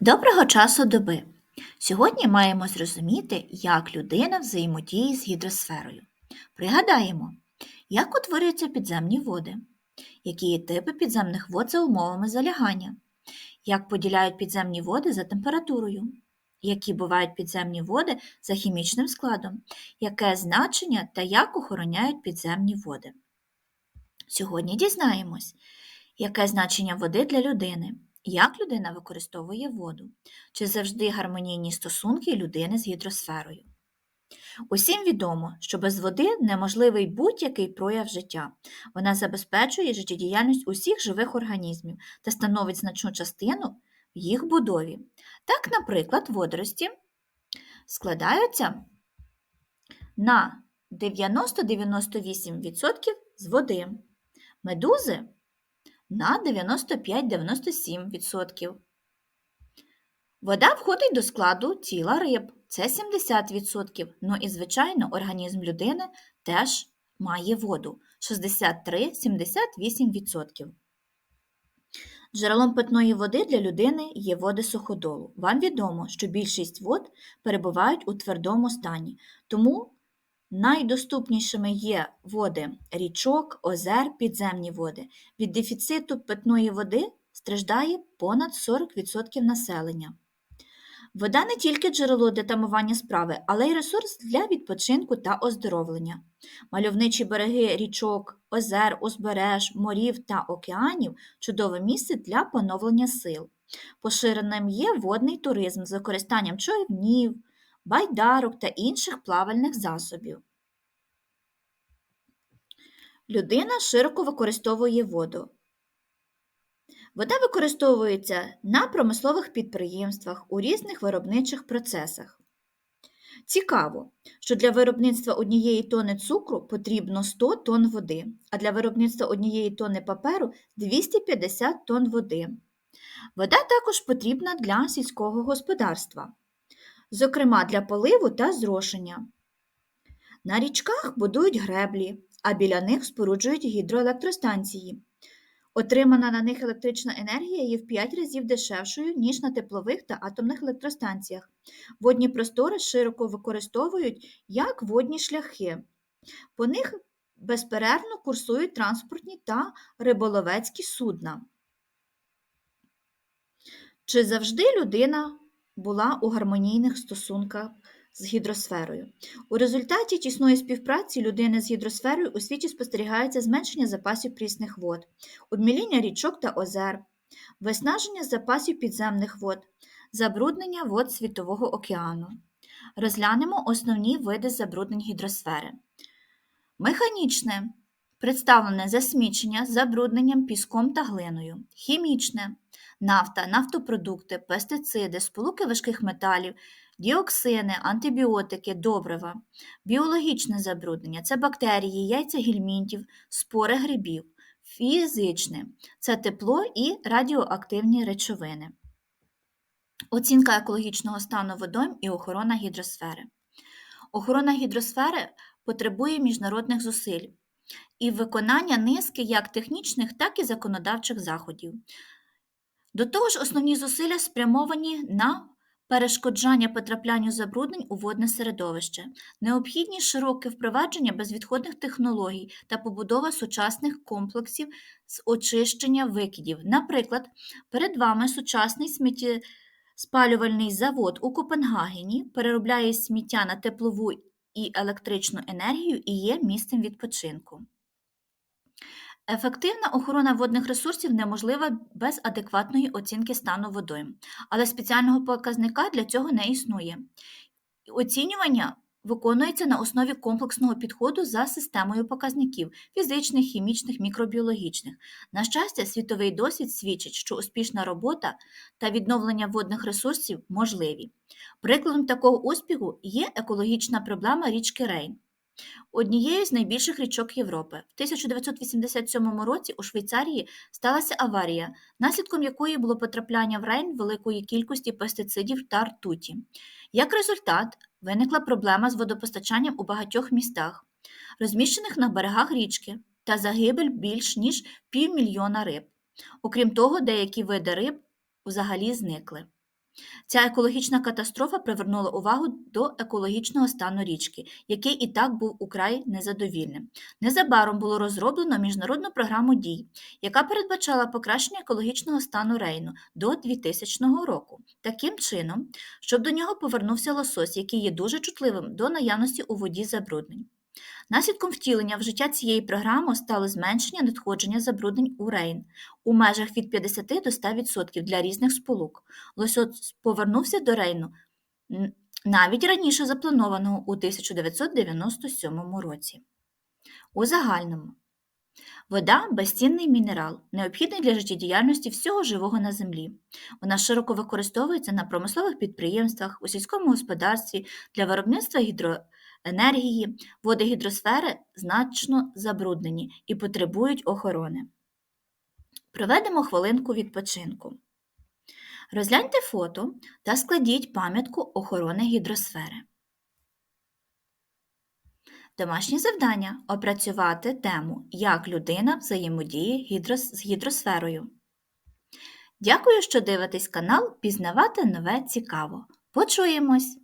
Доброго часу доби! Сьогодні маємо зрозуміти, як людина взаємодіє з гідросферою. Пригадаємо, як утворюються підземні води, які є типи підземних вод за умовами залягання, як поділяють підземні води за температурою, які бувають підземні води за хімічним складом, яке значення та як охороняють підземні води. Сьогодні дізнаємось, яке значення води для людини, як людина використовує воду, чи завжди гармонійні стосунки людини з гідросферою. Усім відомо, що без води неможливий будь-який прояв життя. Вона забезпечує життєдіяльність усіх живих організмів та становить значну частину в їх будові. Так, наприклад, водорості складаються на 90-98% з води, медузи на 95-97%. Вода входить до складу тіла риб, це 70%. Ну і, звичайно, організм людини теж має воду 63-78%. Джерелом питної води для людини є води суходолу. Вам відомо, що більшість вод перебувають у твердому стані, тому найдоступнішими є води річок, озер, підземні води. Від дефіциту питної води страждає понад 40% населення. Вода не тільки джерело для тамування справи, але й ресурс для відпочинку та оздоровлення. Мальовничі береги річок, озер, узбереж, морів та океанів чудове місце для поновлення сил. Поширеним є водний туризм з використанням човнів, байдарок та інших плавальних засобів. Людина широко використовує воду. Вода використовується на промислових підприємствах у різних виробничих процесах. Цікаво, що для виробництва однієї тони цукру потрібно 100 тонн води, а для виробництва однієї тонни паперу 250 тонн води. Вода також потрібна для сільського господарства, зокрема для поливу та зрошення. На річках будують греблі, а біля них споруджують гідроелектростанції. Отримана на них електрична енергія є в 5 разів дешевшою, ніж на теплових та атомних електростанціях. Водні простори широко використовують як водні шляхи. По них безперервно курсують транспортні та риболовецькі судна. Чи завжди людина була у гармонійних стосунках з гідросферою? У результаті тісної співпраці людини з гідросферою у світі спостерігається зменшення запасів прісних вод, обміління річок та озер, виснаження запасів підземних вод, забруднення вод Світового океану. Розглянемо основні види забруднень гідросфери. Механічне представлене засмічення забрудненням піском та глиною, хімічне нафта, нафтопродукти, пестициди, сполуки важких металів, діоксини, антибіотики, добрива, біологічне забруднення це бактерії, яйця гельмінтів, спори грибів, фізичне це тепло і радіоактивні речовини. Оцінка екологічного стану водойм і охорона гідросфери. Охорона гідросфери потребує міжнародних зусиль і виконання низки як технічних, так і законодавчих заходів. До того ж, основні зусилля спрямовані на перешкоджання потраплянню забруднень у водне середовище, необхідні широке впровадження безвідходних технологій та побудова сучасних комплексів з очищення викидів. Наприклад, перед вами сучасний сміттєспалювальний завод у Копенгагені переробляє сміття на теплову і електричну енергію і є місцем відпочинку. Ефективна охорона водних ресурсів неможлива без адекватної оцінки стану водойм, але спеціального показника для цього не існує. Оцінювання виконується на основі комплексного підходу за системою показників фізичних, хімічних, мікробіологічних. На щастя, світовий досвід свідчить, що успішна робота та відновлення водних ресурсів можливі. Прикладом такого успіху є екологічна проблема річки Рейн. Однією з найбільших річок Європи. В 1987 році у Швейцарії сталася аварія, наслідком якої було потрапляння в Рейн великої кількості пестицидів та ртуті. Як результат, виникла проблема з водопостачанням у багатьох містах, розміщених на берегах річки, та загибель більш ніж півмільйона риб. Окрім того, деякі види риб взагалі зникли. Ця екологічна катастрофа привернула увагу до екологічного стану річки, який і так був украй незадовільним. Незабаром було розроблено міжнародну програму дій, яка передбачала покращення екологічного стану Рейну до 2000 року, таким чином, щоб до нього повернувся лосось, який є дуже чутливим до наявності у воді забруднень. Наслідком втілення в життя цієї програми стало зменшення надходження забруднень у Рейн у межах від 50 до 100% для різних сполук. Лосось повернувся до Рейну навіть раніше запланованого у 1997 році. У загальному Вода безцінний мінерал, необхідний для життєдіяльності всього живого на землі. Вона широко використовується на промислових підприємствах, у сільському господарстві для виробництва гідроенергії. Води гідросфери значно забруднені і потребують охорони. Проведемо хвилинку відпочинку. Розгляньте фото та складіть пам'ятку охорони гідросфери. Домашнє завдання опрацювати тему Як людина взаємодіє гідрос- з гідросферою. Дякую, що дивитесь канал Пізнавати нове цікаво. Почуємось!